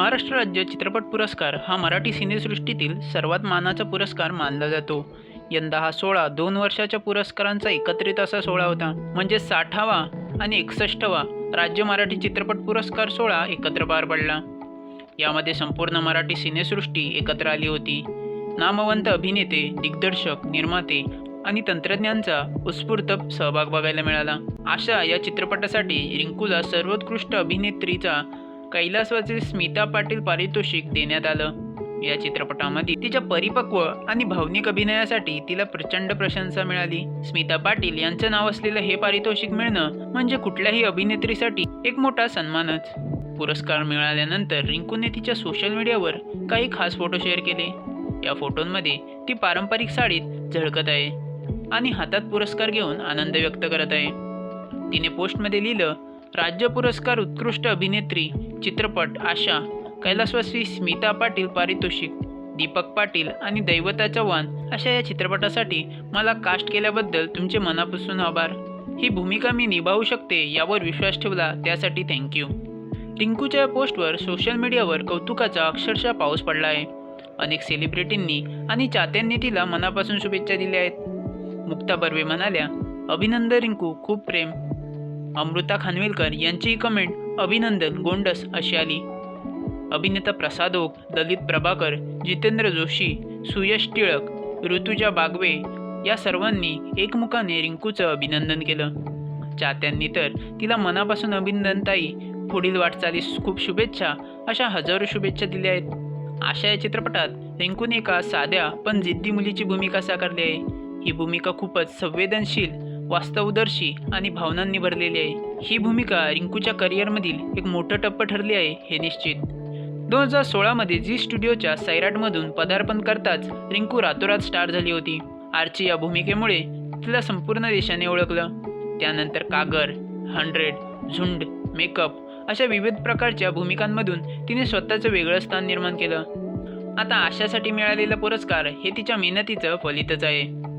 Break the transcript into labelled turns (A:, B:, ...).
A: महाराष्ट्र राज्य चित्रपट पुरस्कार हा मराठी सिनेसृष्टीतील सर्वात मानाचा पुरस्कार मानला जातो. यंदा हा सोहळा दोन वर्षाच्या पुरस्कारांचा एकत्रित असा सोहळा होता. म्हणजे साठावा आणि एकसष्टवा राज्य मराठी चित्रपट पुरस्कार सोहळा एकत्र पार पडला. यामध्ये संपूर्ण मराठी सिनेसृष्टी एकत्र आली होती. नामवंत अभिनेते दिग्दर्शक निर्माते आणि तंत्रज्ञांचा उत्स्फूर्त सहभाग बघायला मिळाला. आशा या चित्रपटासाठी रिंकूला सर्वोत्कृष्ट अभिनेत्रीचा कैलासवाचे स्मिता पाटील पारितोषिक देण्यात आलं. या चित्रपटामध्ये तिच्या परिपक्व आणि भावनिक अभिनयासाठी तिला प्रचंड प्रशंसा मिळाली. स्मिता पाटील यांचं नाव असलेलं हे पारितोषिक मिळणं म्हणजे कुठल्याही अभिनेत्रीसाठी एक मोठा सन्मानच. पुरस्कार मिळाल्यानंतर रिंकूने तिच्या सोशल मीडियावर काही खास फोटो शेअर केले. या फोटोंमध्ये ती पारंपरिक साडीत झळकत आहे आणि हातात पुरस्कार घेऊन आनंद व्यक्त करत आहे. तिने पोस्टमध्ये लिहिलं राज्य पुरस्कार उत्कृष्ट अभिनेत्री चित्रपट आशा कैलासवासी स्मिता पाटील पारितोषिक दीपक पाटील आणि दैवता चव्हाण अशा या चित्रपटासाठी मला कास्ट केल्याबद्दल तुमचे मनापासून आभार. ही भूमिका मी निभावू शकते यावर विश्वास ठेवला त्यासाठी थँक्यू टिंकूच्या या पोस्टवर सोशल मीडियावर कौतुकाचा अक्षरशः पाऊस पडला आहे. अनेक सेलिब्रिटींनी आणि चाहत्यांनी तिला मनापासून शुभेच्छा दिल्या आहेत. मुक्ता बर्वे म्हणाल्या अभिनंदन रिंकू खूप प्रेम. अमृता खानविलकर यांचीही कमेंट अभिनंदन गोंडस अशी आली. अभिनेता प्रसाद ओक ललित प्रभाकर जितेंद्र जोशी सुयश टिळक ऋतुजा बागवे या सर्वांनी एकमुखाने रिंकूचं अभिनंदन केलं. चाहत्यांनी तर तिला मनापासून अभिनंदन ताई पुढील वाटचालीस खूप शुभेच्छा अशा हजारो शुभेच्छा दिल्या आहेत. आशा या चित्रपटात रिंकूने एका साध्या पण जिद्दी मुलीची भूमिका साकारली आहे. ही भूमिका खूपच संवेदनशील वास्तवदर्शी आणि भावनांनी भरलेली आहे. ही भूमिका रिंकूच्या करिअरमधील एक मोठं टप्पं ठरली आहे हे निश्चित. दोन हजार सोळामध्ये झी स्टुडिओच्या सैराटमधून पदार्पण करताच रिंकू रातोरात स्टार झाली होती. आरची या भूमिकेमुळे तिला संपूर्ण देशाने ओळखलं. त्यानंतर कागर हंड्रेड झुंड मेकअप अशा विविध प्रकारच्या भूमिकांमधून तिने स्वतःचं वेगळं स्थान निर्माण केलं. आता आशासाठी मिळालेला पुरस्कार हे तिच्या मेहनतीचं फलितच आहे.